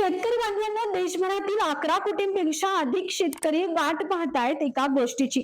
शेतकरी बांधवांना देशभरातील अकरा कोटींपेक्षा अधिक शेतकरी वाट पाहतायत एका गोष्टीची.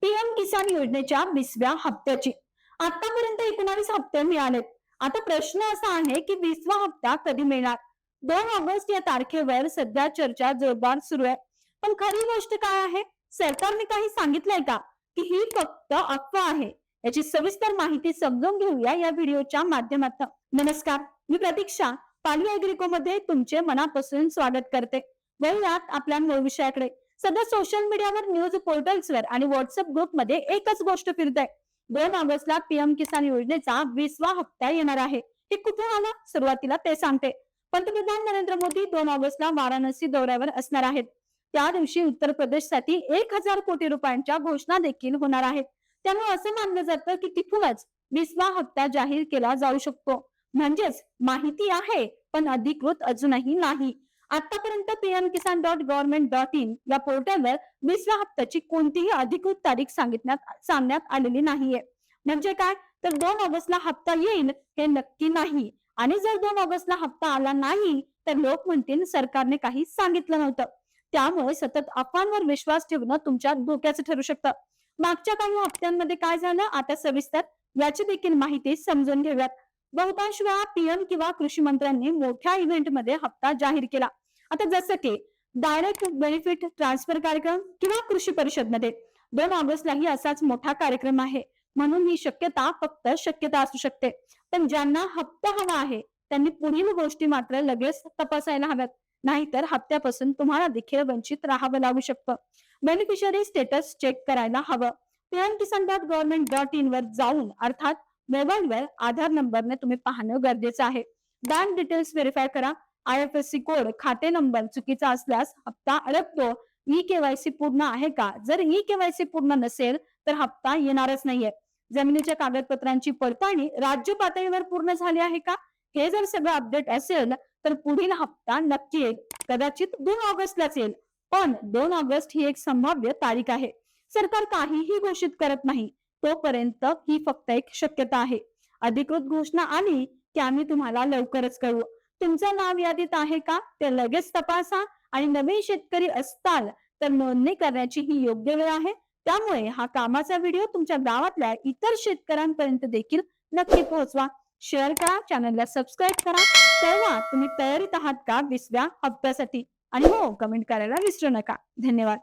पीएम किसान योजनेच्या वीसव्या हप्त्याची. आतापर्यंत एकोणावीस हप्ते मिळालेत. आता प्रश्न असा आहे की वीसवा हप्ता कधी मिळणार? दोन ऑगस्ट या तारखेवर सध्या चर्चा जोरदार सुरू आहे. पण खरी गोष्ट काय आहे? सरकारने काही सांगितलंय का? की ही फक्त अफवा आहे. याची सविस्तर माहिती समजून घेऊया या व्हिडिओच्या माध्यमातून. नमस्कार. मी प्रतीक्षा पाली अॅग्रिको मध्ये तुमचे मनापासून स्वागत करते. वळूयात आपल्या मूळ विषयाकडे. सध्या सोशल मीडियावर न्यूज पोर्टल्सवर आणि व्हॉट्सअप ग्रुपमध्ये एकच गोष्ट फिरत आहे दोन ऑगस्टला पीएम किसान योजनेचा वीसवा हप्ता येणार आहे. हे कुठून आला? सुरुवातीला ते सांगते. पंतप्रधान नरेंद्र मोदी दोन ऑगस्टला वाराणसी दौऱ्यावर असणार आहेत. त्या दिवशी उत्तर प्रदेशसाठी एक हजार कोटी रुपयांच्या घोषणा देखील होणार आहेत. त्यामुळे असं मानलं जातं की तिथूनच वीसवा हप्ता जाहीर केला जाऊ शकतो. म्हणजेच माहिती आहे पण अधिकृत अजूनही नाही. आतापर्यंत PM Kisan dot government dot in या पोर्टलवर वीसव्या हप्त्याची कोणतीही अधिकृत तारीख सांगितण्यात सांगण्यात आलेली नाहीये. म्हणजे काय? तर दोन ऑगस्टला हप्ता येईल हे नक्की नाही. आणि जर दोन ऑगस्टला हप्ता आला नाही तर लोक म्हणतील सरकारने काही सांगितलं नव्हतं. त्यामुळे सतत अफवांवर विश्वास ठेवणं तुमच्या धोक्याचं ठरू शकतं. मागच्या काही हप्त्यांमध्ये काय झालं? आता सविस्तर याची देखील माहिती समजून घेऊयात. बहुतांश वेळा पीएम किंवा कृषी मंत्र्यांनी मोठ्या इव्हेंटमध्ये हप्ता जाहीर केला. आता जसं की डायरेक्ट बेनिफिट ट्रान्सफर कार्यक्रम किंवा कृषी परिषदमध्ये दोन ऑगस्टलाही असाच मोठा कार्यक्रम आहे. म्हणून ही शक्यता फक्त शक्यता असू शकते. पण ज्यांना हप्ता हवा आहे त्यांनी पुढील गोष्टी मात्र लगेच तपासायला हव्यात. नाहीतर हप्त्यापासून तुम्हाला देखील वंचित राहावं लागू शकतं. बेनिफिशरी स्टेटस चेक करायला हवं. PM Kisan dot government dot in वर जाऊन अर्थात मोबाईलवर आधार नंबरने तुम्ही पाहणं गरजेचं आहे. बँक डिटेल्स व्हेरीफाय करा. I F S C code खाते नंबर चुकीचा असल्यास हप्ता अडकतो. ई केवायसी पूर्ण आहे का? जर ई केवायसी पूर्ण नसेल तर हप्ता येणारच नाहीये. जमिनीच्या कागदपत्रांची पडताळणी राज्य पातळीवर पूर्ण झाली आहे का? हे जर सगळं अपडेट असेल तर पुढील हप्ता नक्की येईल. कदाचित दोन ऑगस्टलाच येईल. पण दोन ऑगस्ट ही एक संभाव्य तारीख आहे. सरकार काहीही घोषित करत नाही. तोपर्यंत ही फक्त एक शक्यता आहे. अधिकृत घोषणा आली की आम्ही तुम्हाला लवकरच कळवू. तुमचं नाव यादीत आहे का? ते लगेच तपासा आणि नवीन शेतकरी असताल तर नोंदणी करण्याची ही योग्य वेळ आहे. त्यामुळे हा कामाचा व्हिडिओ तुमच्या गावातल्या इतर शेतकऱ्यांपर्यंत देखील नक्की पोहोचवा. शेअर करा चॅनलला सबस्क्राईब करा. तेव्हा तुम्ही तयारीत आहात का? विसव्या हप्त्यासाठी. आणि हो कमेंट करायला विसरू नका. धन्यवाद.